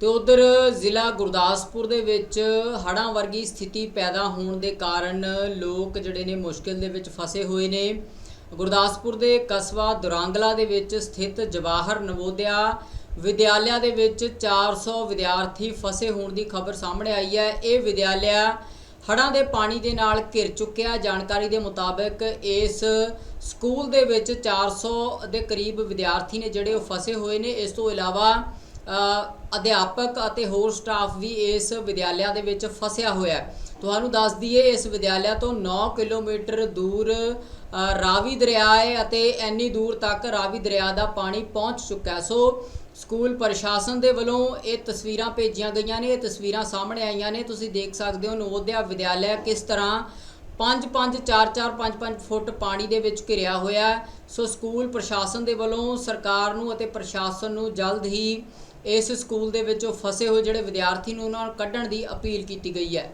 ਤੇ ਉਧਰ ਜ਼ਿਲ੍ਹਾ ਗੁਰਦਾਸਪੁਰ ਦੇ ਵਿੱਚ ਹੜ੍ਹਾਂ ਵਰਗੀ ਸਥਿਤੀ ਪੈਦਾ ਹੋਣ ਦੇ ਕਾਰਨ ਲੋਕ ਜਿਹੜੇ ਨੇ ਮੁਸ਼ਕਿਲ ਦੇ ਵਿੱਚ ਫਸੇ ਹੋਏ ਨੇ। ਗੁਰਦਾਸਪੁਰ ਦੇ ਕਸਬਾ ਦੁਰਾਂਗਲਾ ਦੇ ਵਿੱਚ ਸਥਿਤ ਜਵਾਹਰ ਨਵੋਦਿਆ ਵਿਦਿਆਲਿਆ ਦੇ ਵਿੱਚ 400 ਵਿਦਿਆਰਥੀ ਫਸੇ ਹੋਣ ਦੀ ਖਬਰ ਸਾਹਮਣੇ ਆਈ ਹੈ। ਇਹ ਵਿਦਿਆਲਿਆ ਹੜ੍ਹਾਂ ਦੇ ਪਾਣੀ ਦੇ ਨਾਲ ਘਿਰ ਚੁੱਕਿਆ। ਜਾਣਕਾਰੀ ਦੇ ਮੁਤਾਬਕ ਇਸ ਸਕੂਲ ਦੇ ਵਿੱਚ 400 ਦੇ ਕਰੀਬ ਵਿਦਿਆਰਥੀ ਨੇ ਜਿਹੜੇ ਉਹ ਫਸੇ ਹੋਏ ਨੇ। ਇਸ ਤੋਂ ਇਲਾਵਾ ਅਧਿਆਪਕ ਅਤੇ ਹੋਰ ਸਟਾਫ ਵੀ ਇਸ ਵਿਦਿਆਲਿਆ ਦੇ ਵਿੱਚ ਫਸਿਆ ਹੋਇਆ ਹੈ। ਤੁਹਾਨੂੰ ਦੱਸ ਦਈਏ, ਇਸ ਵਿਦਿਆਲਿਆ ਤੋਂ 9 ਕਿਲੋਮੀਟਰ ਦੂਰ ਰਾਵੀ ਦਰਿਆ ਹੈ ਅਤੇ ਇੰਨੀ ਦੂਰ ਤੱਕ ਰਾਵੀ ਦਰਿਆ ਦਾ ਪਾਣੀ ਪਹੁੰਚ ਚੁੱਕਾ ਹੈ। ਸੋ, ਸਕੂਲ ਪ੍ਰਸ਼ਾਸਨ ਦੇ ਵੱਲੋਂ ਇਹ ਤਸਵੀਰਾਂ ਭੇਜੀਆਂ ਗਈਆਂ ਨੇ, ਇਹ ਤਸਵੀਰਾਂ ਸਾਹਮਣੇ ਆਈਆਂ ਨੇ। ਤੁਸੀਂ ਦੇਖ ਸਕਦੇ ਹੋ ਨਵੋਦਿਆ ਵਿਦਿਆਲਿਆ ਕਿਸ ਤਰ੍ਹਾਂ 5 5 4 4 5 5 ਫੁੱਟ ਪਾਣੀ ਦੇ ਵਿੱਚ ਘਿਰਿਆ ਹੋਇਆ ਸੋ ਸਕੂਲ ਪ੍ਰਸ਼ਾਸਨ ਦੇ ਵੱਲੋਂ ਸਰਕਾਰ ਨੂੰ ਅਤੇ ਪ੍ਰਸ਼ਾਸਨ ਨੂੰ ਜਲਦ ਹੀ ਇਸ ਸਕੂਲ ਦੇ ਵਿੱਚੋਂ ਫਸੇ ਹੋਏ ਜਿਹੜੇ ਵਿਦਿਆਰਥੀ ਨੂੰ ਉਹਨਾਂ ਨੂੰ ਕੱਢਣ ਦੀ ਅਪੀਲ ਕੀਤੀ ਗਈ ਹੈ।